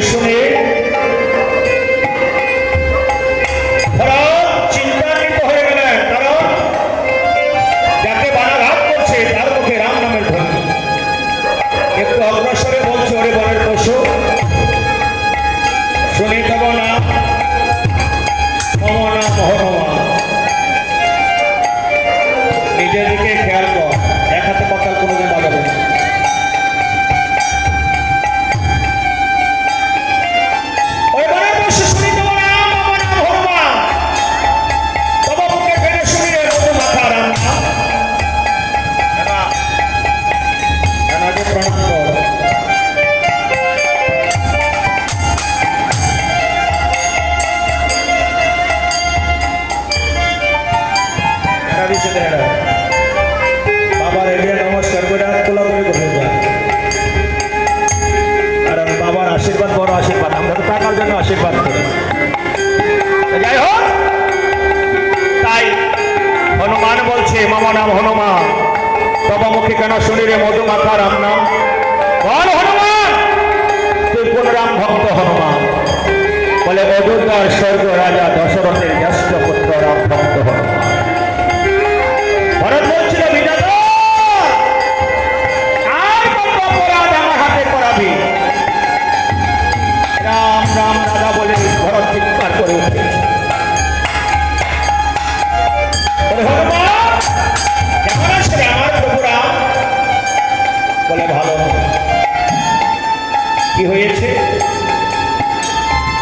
শুনে তাই হনুমান বলছে, মামা নাম হনুমান। তবা কেন শুনি মধু মাখা রাম নাম? বল হনুমান রাম ভক্ত হনুমান? বলে অযোধ্যার স্বর্গ কি হয়েছে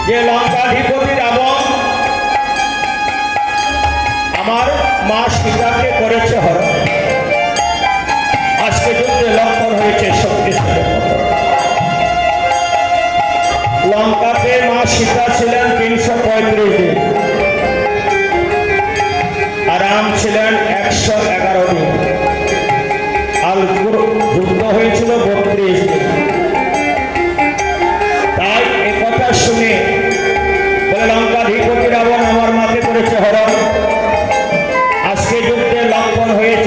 যে লঙ্কাধিপতি রাবণ আমার মা সীতাকে করেছে হরণ। আজকে যুদ্ধে লক্ষণ হয়েছে শক্তিশালী নাম ছিলেন একশো এগারোটি। আল যুদ্ধ হয়েছিল বত্রিশ তাই একথা শুনে লঙ্কাধিপতি রাবণ আমার মাথায় করেছে হরণ। আজকে যুদ্ধে লক্ষণ হয়েছে